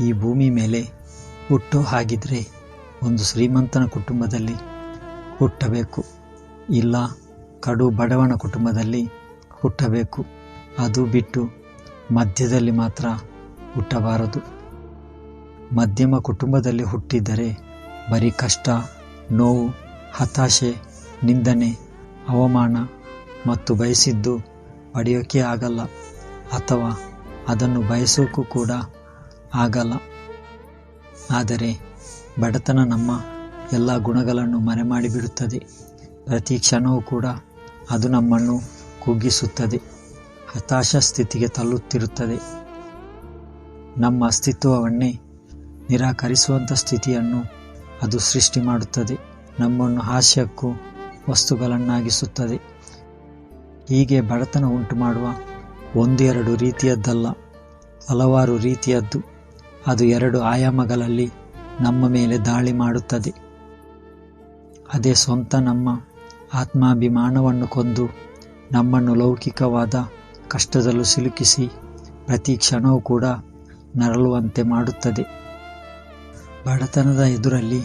ಈ ಭೂಮಿ ಮೇಲೆ ಹುಟ್ಟೋ ಹಾಗಿದ್ರೆ ಒಂದು ಶ್ರೀಮಂತನ ಕುಟುಂಬದಲ್ಲಿ ಹುಟ್ಟಬೇಕು. ಇಲ್ಲ, ಕಡು ಬಡವನ ಕುಟುಂಬದಲ್ಲಿ ಹುಟ್ಟಬೇಕು. ಅದು ಬಿಟ್ಟು ಮಧ್ಯದಲ್ಲಿ ಮಾತ್ರ ಹುಟ್ಟಬಾರದು. ಮಧ್ಯಮ ಕುಟುಂಬದಲ್ಲಿ ಹುಟ್ಟಿದ್ದರೆ ಬರೀ ಕಷ್ಟ, ನೋವು, ಹತಾಶೆ, ನಿಂದನೆ, ಅವಮಾನ ಮತ್ತು ಬಯಸಿದ್ದು ಪಡೆಯೋಕೆ ಆಗಲ್ಲ. ಅಥವಾ ಅದನ್ನು ಬಯಸೋಕ್ಕೂ ಕೂಡ ಆಗಲ್ಲ. ಆದರೆ ಬಡತನ ನಮ್ಮ ಎಲ್ಲ ಗುಣಗಳನ್ನು ಮರೆಮಾಡಿಬಿಡುತ್ತದೆ ಪ್ರತಿ ಕ್ಷಣವೂ ಕೂಡ ಅದು ನಮ್ಮನ್ನು ಕುಗ್ಗಿಸುತ್ತದೆ. ಹತಾಶ ಸ್ಥಿತಿಗೆ ತಳ್ಳುತ್ತಿರುತ್ತದೆ. ನಮ್ಮ ಅಸ್ತಿತ್ವವನ್ನೇ ನಿರಾಕರಿಸುವಂಥ ಸ್ಥಿತಿಯನ್ನು ಅದು ಸೃಷ್ಟಿ ಮಾಡುತ್ತದೆ. ನಮ್ಮನ್ನು ಹಾಸ್ಯಕ್ಕೂ ವಸ್ತುಗಳನ್ನಾಗಿಸುತ್ತದೆ. ಹೀಗೆ ಬಡತನ ಉಂಟು ಮಾಡುವ ಒಂದೆರಡು ರೀತಿಯದ್ದಲ್ಲ, ಹಲವಾರು ರೀತಿಯದ್ದು. ಅದು ಎರಡು ಆಯಾಮಗಳಲ್ಲಿ ನಮ್ಮ ಮೇಲೆ ದಾಳಿ ಮಾಡುತ್ತದೆ. ಅದೇ ಸ್ವಂತ ನಮ್ಮ ಆತ್ಮಾಭಿಮಾನವನ್ನು ಕೊಂದು ನಮ್ಮನ್ನು ಲೌಕಿಕವಾದ ಕಷ್ಟದಲ್ಲೂ ಸಿಲುಕಿಸಿ ಪ್ರತಿ ಕ್ಷಣವೂ ಕೂಡ ನರಳುವಂತೆ ಮಾಡುತ್ತದೆ. ಬಡತನದ ಎದುರಲ್ಲಿ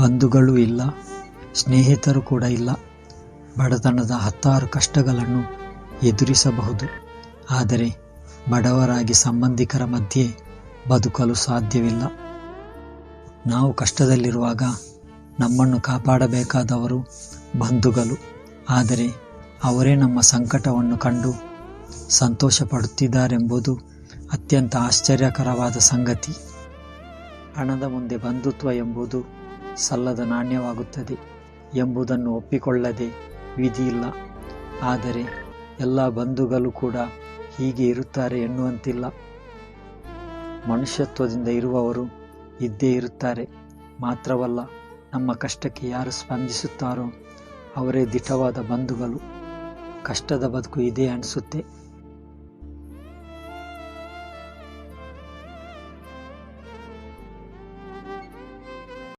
ಬಂಧುಗಳು ಇಲ್ಲ, ಸ್ನೇಹಿತರು ಕೂಡ ಇಲ್ಲ. ಬಡತನದ ಹತ್ತಾರು ಕಷ್ಟಗಳನ್ನು ಎದುರಿಸಬಹುದು. ಆದರೆ ಬಡವರಾಗಿ ಸಂಬಂಧಿಕರ ಮಧ್ಯೆ ಬದುಕಲು ಸಾಧ್ಯವಿಲ್ಲ. ನಾವು ಕಷ್ಟದಲ್ಲಿರುವಾಗ ನಮ್ಮನ್ನು ಕಾಪಾಡಬೇಕಾದವರು ಬಂಧುಗಳು. ಆದರೆ ಅವರೇ ನಮ್ಮ ಸಂಕಟವನ್ನು ಕಂಡು ಸಂತೋಷ ಪಡುತ್ತಿದ್ದಾರೆಂಬುದು ಅತ್ಯಂತ ಆಶ್ಚರ್ಯಕರವಾದ ಸಂಗತಿ. ಹಣದ ಮುಂದೆ ಬಂಧುತ್ವ ಎಂಬುದು ಸಲ್ಲದ ನಾಣ್ಯವಾಗುತ್ತದೆ ಎಂಬುದನ್ನು ಒಪ್ಪಿಕೊಳ್ಳದೆ ವಿಧಿಯಿಲ್ಲ. ಆದರೆ ಎಲ್ಲ ಬಂಧುಗಳು ಕೂಡ ಹೀಗೆ ಇರುತ್ತಾರೆ ಎನ್ನುವಂತಿಲ್ಲ. ಮನುಷ್ಯತ್ವದಿಂದ ಇರುವವರು ಇದ್ದೇ ಇರುತ್ತಾರೆ. ಮಾತ್ರವಲ್ಲ, ನಮ್ಮ ಕಷ್ಟಕ್ಕೆ ಯಾರು ಸ್ಪಂದಿಸುತ್ತಾರೋ ಅವರೇ ದಿಟವಾದ ಬಂಧುಗಳು. ಕಷ್ಟದ ಬದುಕು ಇದೆ ಅನಿಸುತ್ತೆ.